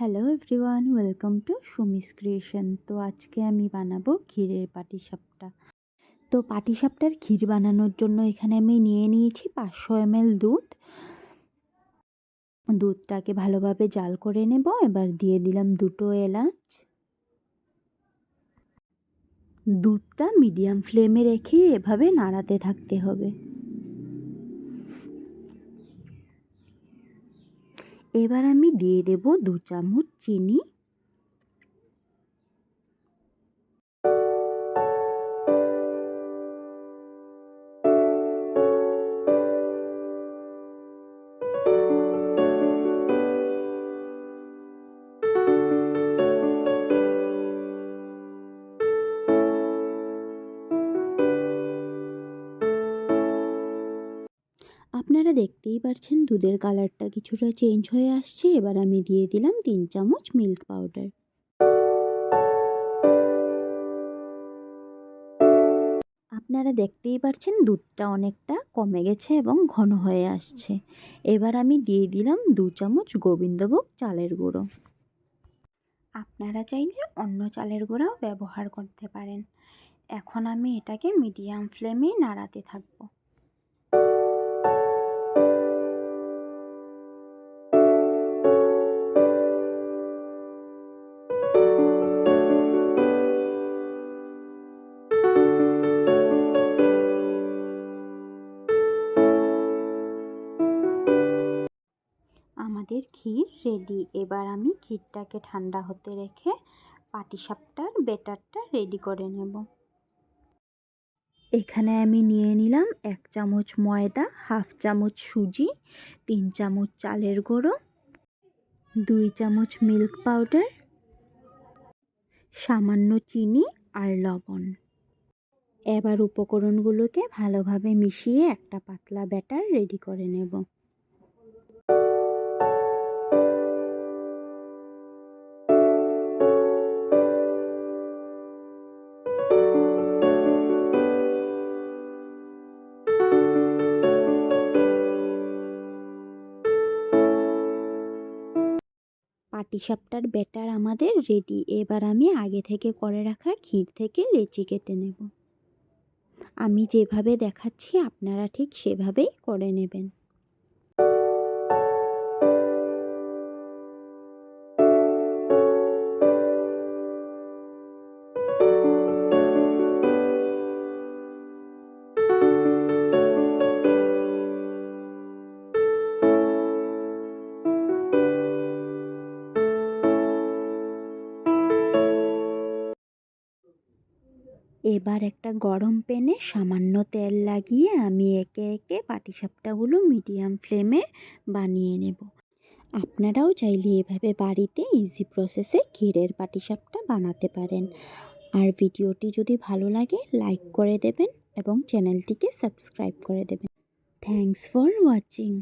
Hello everyone welcome to Sumi's creation তো আজকে আমি বানাবো ক্ষীরের পাটিসাপটা। তো পাটিসাপটার ক্ষীর বানানোর জন্য এখানে আমি নিয়ে নিয়েছি পাঁচশো এমএল দুধ। দুধটাকে ভালোভাবে জাল করে নেব, এবার দিয়ে দিলাম দুটো এলাচ। দুধটা মিডিয়াম ফ্লেমে রেখে এভাবে নাড়াতে থাকতে হবে। এবার আমি দিয়ে দেব দু চামচ চিনি। আপনারা দেখতেই পাচ্ছেন দুধের কালারটা কিছুটা চেঞ্জ হয়ে আসছে। এবার আমি দিয়ে দিলাম তিন চামচ মিল্ক পাউডার। আপনারা দেখতেই পাচ্ছেন দুধটা অনেকটা কমে গেছে এবং ঘন হয়ে আসছে। এবার আমি দিয়ে দিলাম দু চামচ গোবিন্দভোগ চালের গুঁড়ো। আপনারা চাইলে অন্য চালের গুঁড়াও ব্যবহার করতে পারেন। এখন আমি এটাকে মিডিয়াম ফ্লেমে নাড়াতে থাকব। আমাদের ক্ষীর রেডি এবার আমি ক্ষীরটাকে ঠান্ডা হতে রেখে পাটিসাপটার বেটারটা রেডি করে নেব। এখানে আমি নিয়ে নিলাম এক চামচ ময়দা, হাফ চামচ সুজি, তিন চামচ চালের গুঁড়ো, দুই চামচ মিল্ক পাউডার, সামান্য চিনি আর লবণ। এবার উপকরণগুলোকে ভালোভাবে মিশিয়ে একটা পাতলা ব্যাটার রেডি করে নেব। পাটিসাপটার ব্যাটার আমাদের রেডি। এবার আমি আগে থেকে করে রাখা ক্ষীর থেকে লেচি কেটে নেব। আমি যেভাবে দেখাচ্ছি, আপনারা ঠিক সেভাবেই করে নেবেন। এবার একটা গরম প্যানে সামান্য তেল লাগিয়ে আমি একে একে পাটিসাপটাগুলো মিডিয়াম ফ্লেমে বানিয়ে নেব। আপনারাও চাইলে এভাবে বাড়িতে ইজি প্রসেসে ক্ষীরের পাটিসাপটা বানাতে পারেন। আর ভিডিওটি যদি ভালো লাগে লাইক করে দেবেন এবং চ্যানেলটিকে সাবস্ক্রাইব করে দেবেন। Thanks for watching